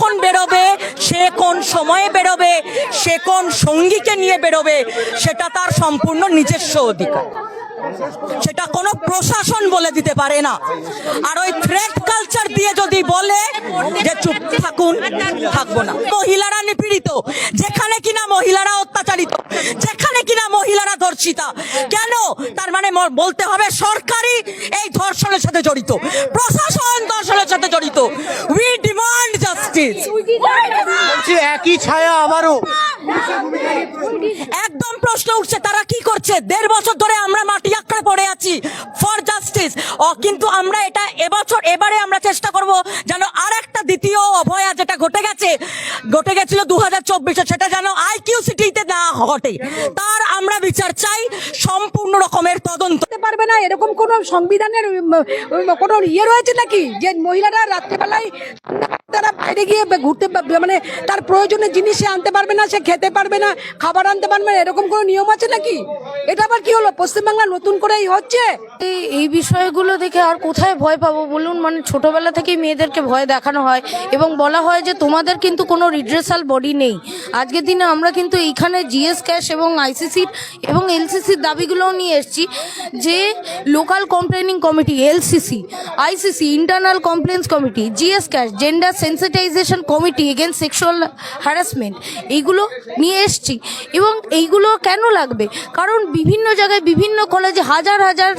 কখন বেরোবে? সে কোন সময়ে বেরোবে? সে কোন সঙ্গীকে নিয়ে বেরোবে? সেটা তার সম্পূর্ণ নিজস্ব অধিকার। সেটা কোনো প্রশাসন বলে দিতে পারে না। আর ওই থ্রেট কালচার দিয়ে যদি বলে যে, চুপ থাকুন, থাকব না। মহিলারা নিপীড়িত। যেখানে কিনা মহিলারা অত্যাচারিত, যেখানে কিনা মহিলারা ধর্ষিতা, কেন? তার মানে বলতে হবে সরকারি এই ধর্ষণের সাথে জড়িত। প্রশাসন ধর্ষণের সাথে জড়িত। উই জাস্টিস বলছি, একই ছায়া আবারও একদম প্রশ্ন উঠছে, তারা কি করছে? দেড় বছর ধরে আমরা মাটি আঁকড়ে পড়ে আছি। ফর জাস্টিস কিন্তু আমরা এটা এবছর, এবারে আমরা চেষ্টা করব যেন আর একটা দ্বিতীয় অভয়া যেটা ঘটে গেছে ঘটে গেছিল দু হাজার চব্বিশে সেটা যেন আইকিউ সিটিতে না ঘটে। তার আমরা বিচার চাই সম্পূর্ণ রকমের তদন্ত। করতে পারবে না এরকম কোন সংবিধানের কোনো ইয়ে রয়েছে নাকি? যে মহিলারা রাত্রেবেলায় তারা বাইরে গিয়ে ঘুরতে মানে তার প্রয়োজনীয় জিনিস সে আনতে পারবে না সে খেতে পারবে না খাবার আনতে পারবে না এরকম কোনো নিয়ম আছে নাকি? এটা আবার কি হলো? পশ্চিমবাংলা নতুন করে এই হচ্ছে? এই এই বিষয়গুলো দেখে আর কোথায় ভয় পাবো বলুন? মানে ছোটবেলা থেকেই মেয়েদেরকে ভয় দেখানো হয় এবং বলা হয় যে তোমাদের কিন্তু কোনো রিড্রেসাল বডি নেই। আজকের দিনে আমরা কিন্তু এইখানে জিএস ক্যাশ এবং আইসিসির এবং এলসিসির দাবিগুলোও নিয়ে এসেছি যে local complaining committee, LCC, ICC, internal complaints committee, GS CASH, gender sensitisation committee against sexual harassment এইগুলো নিয়ে এসছি। এবং এইগুলো কেন লাগবে? কারণ বিভিন্ন জায়গায় বিভিন্ন কলেজে হাজার হাজার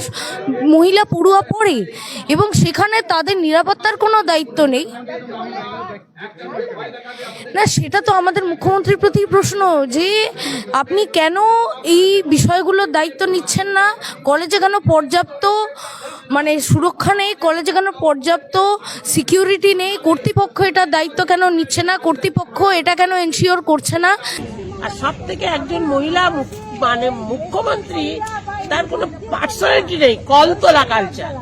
মহিলা পড়ুয়া পড়ে এবং সেখানে তাদের নিরাপত্তার কোনো দায়িত্ব নেই। না, সেটা তো আমাদের মুখ্যমন্ত্রীর প্রতি প্রশ্ন যে আপনি কেন এই বিষয়গুলোর দায়িত্ব নিচ্ছেন না? কলেজে কেন পর্যাপ্ত মানে সুরক্ষা নেই? কলেজে কেন পর্যাপ্ত সিকিউরিটি নেই? কর্তৃপক্ষ এটার দায়িত্ব কেন নিচ্ছে না? কর্তৃপক্ষ এটা কেন এনশিওর করছে না? আর সব থেকে একজন মহিলা মানে মুখ্যমন্ত্রী, তার কোনো পার্সোনালিটি নেই, কলতলা কালচার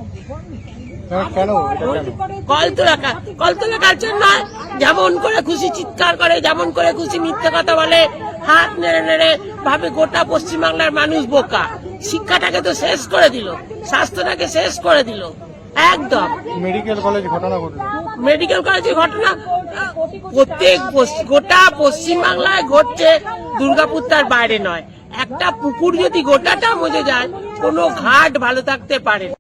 কালচার নয় যেমন করে খুশি চিৎকার করে যেমন করে খুশি মিথ্যে কথা বলে হাত নেড়ে নেড়ে ভাবে গোটা পশ্চিমবাংলার মানুষ বোকা। শিক্ষাটাকে তো শেষ করে দিল স্বাস্থ্যটাকে শেষ করে দিল একদম। মেডিকেল কলেজ ঘটনা ঘটলো। মেডিকেল কলেজের ঘটনা প্রত্যেক গোটা পশ্চিমবাংলায় ঘটছে দুর্গাপুর তার বাইরে নয়। একটা পুকুর যদি গোটাটা মজে যায় কোনো ঘাট ভালো থাকতে পারে না।